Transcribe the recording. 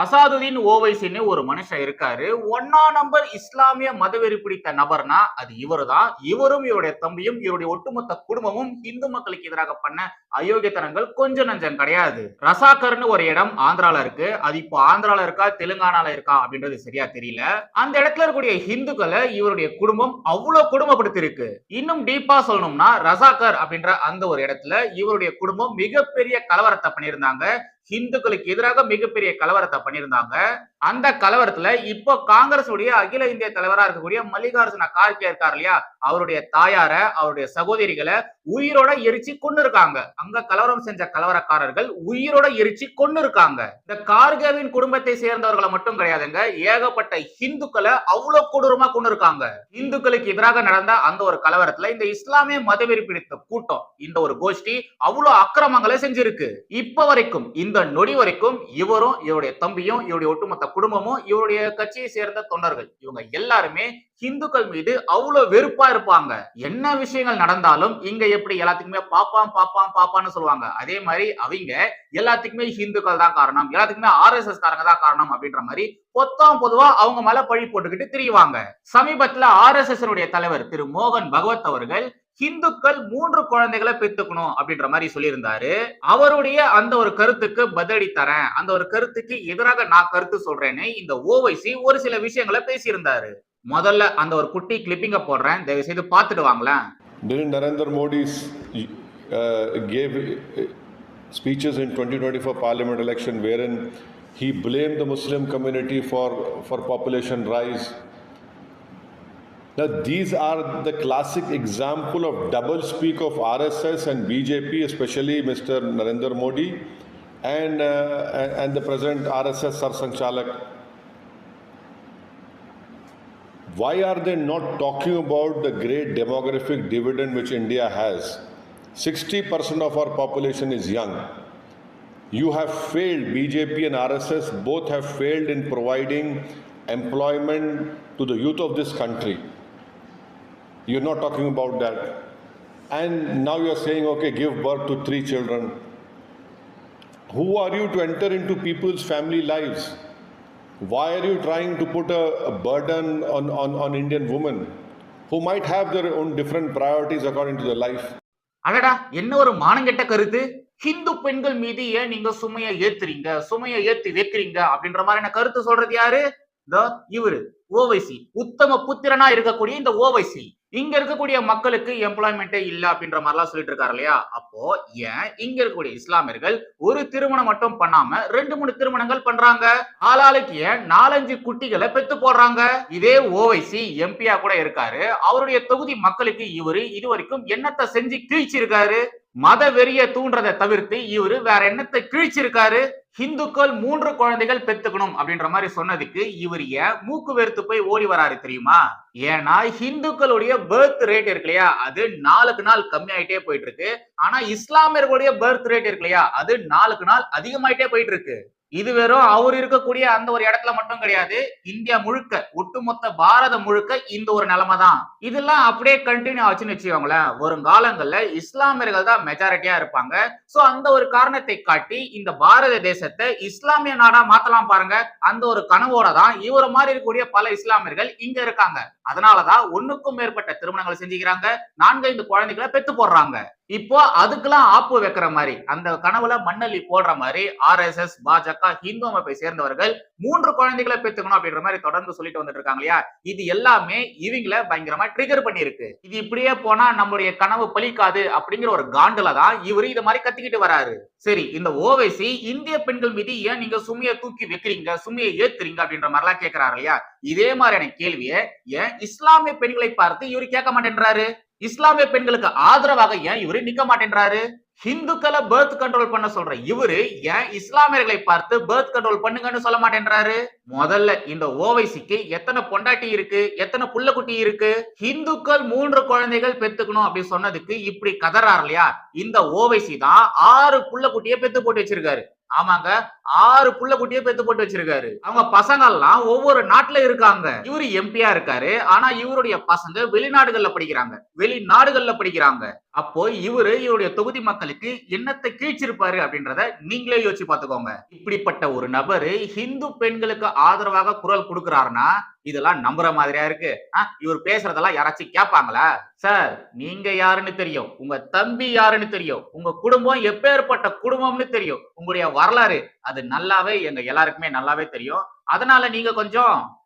அசாதுதீன் ஓவைசின்னு ஒரு மனுஷன் இருக்காரு. ஒன்னா நம்பர் இஸ்லாமிய மதவெறி பிடித்த நபர்னா அது இவருதான். இவரும் இவருடைய தம்பியும் இவருடைய ஒட்டுமொத்த குடும்பமும் இந்து மக்களுக்கு எதிராக பண்ண அயோக்கியத்தனங்கள் கொஞ்சம் நஞ்சம் கிடையாது. ரசாகர்னு ஒரு இடம் ஆந்திரால இருக்கு. அது இப்போ ஆந்திரால இருக்கா தெலுங்கானால இருக்கா அப்படின்றது சரியா தெரியல. அந்த இடத்துல இருக்கக்கூடிய ஹிந்துக்களை இவருடைய குடும்பம் அவ்வளவு குடும்பப்படுத்திருக்கு இன்னும் டீப்பா சொல்லணும்னா ரசாகர் அப்படின்ற அந்த ஒரு இடத்துல இவருடைய குடும்பம் மிகப்பெரிய கலவரத்தை பண்ணியிருந்தாங்க. ஹிந்துக்களுக்கு எதிராக மிகப்பெரிய கலவரத்தை பண்ணியிருந்தாங்க. அந்த கலவரத்துல இப்போ காங்கிரஸ் உடைய அகில இந்திய தலைவரா இருக்கக்கூடிய மல்லிகார்ஜுன கார்கே இருக்கார் இல்லையா? அவருடைய தாயார அவருடைய சகோதரிகளை உயிரோட எரிச்சு கொண்டு இருக்காங்க அங்க கலவரம் செஞ்ச கலவரக்காரர்கள் உயிரோட எரிச்சு கொண்டு இருக்காங்க இந்த கார்கேவின் குடும்பத்தை சேர்ந்தவர்களை மட்டும் கிடையாதுங்க ஏகப்பட்ட ஹிந்துக்களை அவ்வளவு கொடூரமா கொண்டு இருக்காங்க இந்துக்களுக்கு எதிராக நடந்த அந்த ஒரு கலவரத்துல இந்த இஸ்லாமிய மதவெறி பிடித்த கூட்டம் இந்த ஒரு கோஷ்டி அவ்வளவு அக்கிரமங்களை செஞ்சிருக்கு. இப்ப வரைக்கும் இந்த நொடி வரைக்கும் இவரும் இவருடைய தம்பியும் இவருடைய ஒட்டுமொத்த குடும்பமும் இவருடைய கட்சியை சேர்ந்த தொண்டர்கள். இவங்க எல்லாருமே இந்துக்கள் மீது அவ்வளவு வெறுப்பா இருப்பாங்க. என்ன விஷயங்கள் நடந்தாலும் இங்க எப்படி எல்லாத்துக்குமே பாப்பான் பாப்பான் பாப்பான்னு சொல்லுவாங்க. அதே மாதிரி அவங்க எல்லாத்துக்குமே இந்துக்கள் தான் காரணம். எல்லாத்துக்குமே ஆர்எஸ்எஸ் காரங்க தான் காரணம் அப்படின்ற மாதிரி பொத்தாம் பொதுவா அவங்க மேல பழி போட்டுக்கிட்டு திரியுவாங்க. சமீபத்துல ஆர்எஸ்எஸ் தலைவர் திரு மோகன் பகவத் அவர்கள் ஹிந்துக்கள் மூன்று குழந்தைகளை பெத்துக்கணும் அப்படின்ற மாதிரி சொல்லியிருந்தாரு. அவருடைய அந்த ஒரு கருத்துக்கு பதிலடி தரேன். அந்த ஒரு கருத்துக்கு எதிராக நான் கருத்து சொல்றேன்னு இந்த ஓவைசி ஒரு சில விஷயங்களை பேசியிருந்தாரு. முதல்ல அந்த ஒரு குட்டி கிளிப்பிங்க போடுறேன். தயவு செய்து பார்த்துட்டு வாங்களேன். Didn't Narendra Modi uh, gave uh, speeches in 2024 parliament election wherein he blamed the Muslim community for, for population rise? Now, these are the classic example of double speak of RSS and BJP, especially Mr. Narendra Modi and, uh, and the present RSS Sarsanchalak. Why are they not talking about the great demographic dividend which India has? 60% of our population is young. You have failed, BJP and RSS both have failed in providing employment to the youth of this country. You're not talking about that. And now you're saying, okay, give birth to three children. Who are you to enter into people's family lives? Why are you trying to put a, a burden on, on, on Indian women who might have their own different priorities according to their life? அடடா என்ன ஒரு மானங்கெட்ட கருத்து ஹிந்து பெண்கள் மீது ஏன் நீங்க சுமையை ஏத்துறீங்க சுமையை ஏத்தி வைக்கிறீங்க அப்படின்ற மாதிரியான கருத்து சொல்றது யாரு இந்த இவரு ஓவைசி உத்தம புத்திரனா இருக்கக்கூடிய இந்த ஓவைசி இங்க இருக்கக்கூடிய மக்களுக்கு எம்ப்ளாய்மெண்ட்டே இல்ல அப்படின்ற மாதிரிலாம் சொல்லிட்டு இருக்காரு இல்லையா? அப்போ ஏன் இங்க இருக்கக்கூடிய இஸ்லாமியர்கள் ஒரு திருமணம் மட்டும் பண்ணாம ரெண்டு மூணு திருமணங்கள் பண்றாங்க? ஆளாளுக்கு ஏன் நாலஞ்சு குட்டிகளை பெத்து போடுறாங்க? இதே ஓவைசி எம்பியா கூட இருக்காரு. அவருடைய தொகுதி மக்களுக்கு இவரு இது வரைக்கும் என்னத்தை செஞ்சு கிழிச்சிருக்காரு? மத வெறிய தூண்டுறதை தவிர்த்து இவரு வேற என்னத்தை கிழிச்சிருக்காரு? ஹிந்துக்கள் மூன்று குழந்தைகள் பெத்துக்கணும் அப்படின்ற மாதிரி சொன்னதுக்கு இவர் ஏன் மூக்கு வெறுத்து போய் ஓடி வராரு தெரியுமா? ஏன்னா ஹிந்துக்களுடைய பர்த் ரேட் இருக்கு இல்லையா? அது நாளுக்கு நாள் கம்மியாயிட்டே போயிட்டு இருக்கு. ஆனா இஸ்லாமியர்களுடைய பர்த் ரேட் இருக்கு இல்லையா? அது நாளுக்கு நாள் அதிகமாயிட்டே போயிட்டு இருக்கு. இது வெறும் அவர் இருக்கக்கூடிய அந்த ஒரு இடத்துல மட்டும் கிடையாது. இந்தியா முழுக்க ஒட்டுமொத்த பாரதம் முழுக்க இந்த ஒரு நிலைமை தான் இதெல்லாம் அப்படியே கண்டினியூ ஆச்சுன்னு வச்சுக்கோங்களேன். வருங்காலங்கள்ல இஸ்லாமியர்கள் தான் மெஜாரிட்டியா இருப்பாங்க. சோ அந்த ஒரு காரணத்தை காட்டி இந்த பாரத தேசத்தை இஸ்லாமிய நாடா மாத்தலாம் பாருங்க. அந்த ஒரு கனவோட தான் இவர மாதிரி இருக்கக்கூடிய பல இஸ்லாமியர்கள் இங்க இருக்காங்க. அதனாலதான் ஒண்ணுக்கும் மேற்பட்ட திருமணங்களை செஞ்சுக்கிறாங்க. நான்கைந்து குழந்தைகளை பெத்து போடுறாங்க. இப்போ அதுக்கெல்லாம் ஆப்பு வைக்கிற மாதிரி அந்த கனவுல மண்ணள்ளி போடுற மாதிரி ஆர்எஸ்எஸ் பாஜக ஹிந்து அமைப்பை சேர்ந்தவர்கள் மூன்று குழந்தைகளை பெற்றுக்கணும் அப்படின்ற மாதிரி தொடர்ந்து சொல்லிட்டு வந்துட்டு இருக்காங்க இல்லையா? இது எல்லாமே இவங்கள பயங்கரமா ட்ரிகர் பண்ணிருக்கு இது இப்படியே போனா நம்மளுடைய கனவு பலிக்காது அப்படிங்கிற ஒரு காண்டுல தான் இவரு இது மாதிரி கத்திக்கிட்டு வராரு. சரி இந்த ஓவைசி இந்திய பெண்கள் மீது ஏன் நீங்க சுமையை தூக்கி வைக்கிறீங்க சுமையை ஏத்துறீங்க அப்படின்ற மாதிரி எல்லாம் கேட்கிறாரு இல்லையா? இதே மாதிரியான கேள்வியை ஏன் இஸ்லாமிய பெண்களை பார்த்து இவரு கேட்க மாட்டேன்றாரு? இஸ்லாமிய பெண்களுக்கு ஆதரவாக ஏன் இவரு நிக்க மாட்டேன்றாரு? ஹிந்துக்களை பர்த் கண்ட்ரோல் பண்ண சொல்ற. இவரு ஏன் இஸ்லாமியர்களை பார்த்து பர்த் கண்ட்ரோல் பண்ணுங்கன்னு சொல்ல மாட்டேன்றாரு? முதல்ல இந்த ஓவைசிக்கு எத்தனை பொண்டாட்டி இருக்கு? எத்தனை புள்ளக்குட்டி இருக்கு? ஹிந்துக்கள் மூன்று குழந்தைகள் பெத்துக்கணும் அப்படின்னு சொன்னதுக்கு இப்படி கதறாரு இல்லையா? இந்த ஓவைசி தான் ஆறு புள்ளக்குட்டியை பெத்து போட்டு வச்சிருக்காரு. ஆமாங்க. ஆறு புள்ள குட்டியே பெத்து போட்டு வச்சிருக்காரு. அவங்க பசங்க எல்லாம் ஒவ்வொரு நாட்டுல இருக்காங்க. இவரு எம்பியா இருக்காரு. ஆனா இவருடைய பசங்க வெளிநாடுகள்ல படிக்கிறாங்க. வெளிநாடுகள்ல படிக்கிறாங்க. அப்போ இவரு இவருடைய தொகுதி மக்களுக்கு என்னத்தை கீழ்ச்சிருப்பாரு அப்படின்றத நீங்களே யோசிச்சு பாத்துக்கோங்க இப்படிப்பட்ட ஒரு நபரு ஹிந்து பெண்களுக்கு ஆதரவாக குரல் கொடுக்கிறாருன்னா இதெல்லாம் நம்புற மாதிரியா இருக்கு? ஆ, இவர் பேசுறதெல்லாம் யாராச்சும் கேட்பாங்களா சார் நீங்க யாருன்னு தெரியும். உங்க தம்பி யாருன்னு தெரியும். உங்க குடும்பம் எப்பேற்பட்ட குடும்பம்னு தெரியும். உங்களுடைய வரலாறு அது நல்லாவே எங்க எல்லாருக்குமே நல்லாவே தெரியும். அதனால நீங்க கொஞ்சம்